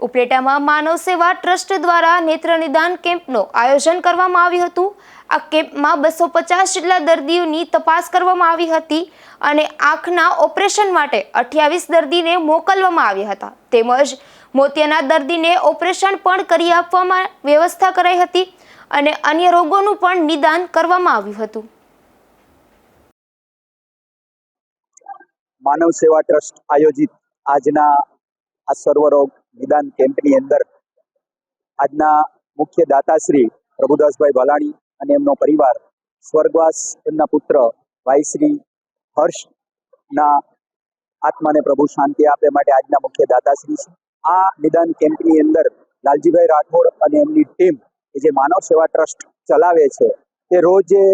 ઉપલેટામાં માનવ સેવા ટ્રસ્ટ દ્વારા નેત્ર નિદાન કેમ્પનું આયોજન કરવામાં આવ્યું હતું. આ કેમ્પમાં બસો પચાસ જેટલા દર્દીઓની તપાસ કરવામાં આવી હતી અને આંખના ઓપરેશન માટે અઠ્યાવીસ દર્દીને મોકલવામાં આવ્યા હતા. તેમજ મોતિયાના દર્દીને ઓપરેશન પણ કરી આપવામાં વ્યવસ્થા કરાઈ હતી અને અન્ય રોગોનું પણ નિદાન કરવામાં આવ્યું હતું. માનવ સેવા ટ્રસ્ટ આયોજિત આજના આ સર્વરોગ નિદાન કેમ્પની અંદર આજના મુખ્ય દાતાશ્રી પ્રભુદાસભાઈ ભલાણી અને એમનો પરિવાર, સ્વર્ગવાસ એમના પુત્ર ભાઈશ્રી હર્ષના આત્માને પ્રભુ શાંતિ આપે માટે આજના મુખ્ય દાતાશ્રી છે. આ નિદાન કેમ્પની અંદર લાલજીભાઈ રાઠોડ અને એમની ટીમ કે જે માનવ સેવા ટ્રસ્ટ ચલાવે છે, તે રોજે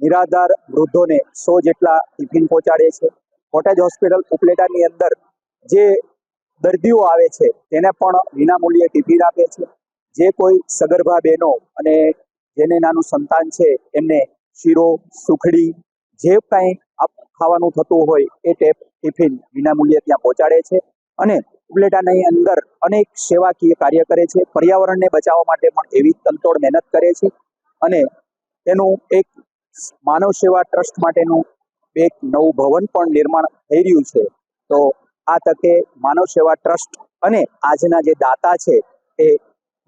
નિરાધાર વૃદ્ધોને સો જેટલા ટિફિન પહોંચાડે છે. કોટેજ હોસ્પિટલ ઉપલેટાની અંદર જે દર્દીઓ આવે છે, તેને પણ વિનામૂલ્યે ટિફિન આપે છે. જે કોઈ સગર્ભા બહેનો અને જેને નાનું સંતાન છે, એમને શીરો, સુખડી, જે કાંઈ ખાવાનું થતું હોય, એ ટેપ ટિફિન વિનામૂલ્યે ત્યાં પહોંચાડે છે અને ઉપલેટાની અંદર અનેક સેવાકીય કાર્ય કરે છે. પર્યાવરણને બચાવવા માટે પણ એવી તંતોડ મહેનત કરે છે અને તેનું એક માનવ સેવા ટ્રસ્ટ માટેનું એક નવું ભવન પણ નિર્માણ થઈ રહ્યું છે. તો આ તકે માનવ સેવા ટ્રસ્ટ અને આજના જે દાતા છે, એ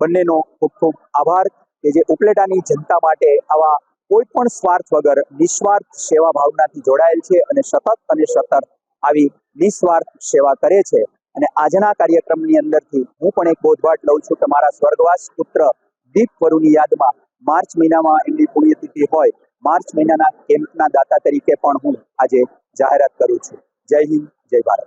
બંનેનો ખૂબ ખૂબ આભાર કે જે ઉપલેટાની જનતા માટે આવા કોઈ પણ સ્વાર્થ વગર નિસ્વાર્થ સેવા ભાવનાથી જોડાયેલ છે અને સતત અને સતત આવી નિસ્વાર્થ સેવા કરે છે. અને આજના કાર્યક્રમની અંદરથી હું પણ એક બોધપાઠ લઉં છું. કે મારા સ્વર્ગવાસ પુત્ર દીપ વરુની યાદમાં માર્ચ મહિનામાં એમની પુણ્યતિથિ હોય, માર્ચ મહિનાના કેમ્પના દાતા તરીકે પણ હું આજે જાહેરાત કરું છું. જય હિન્દ, જય ભારત.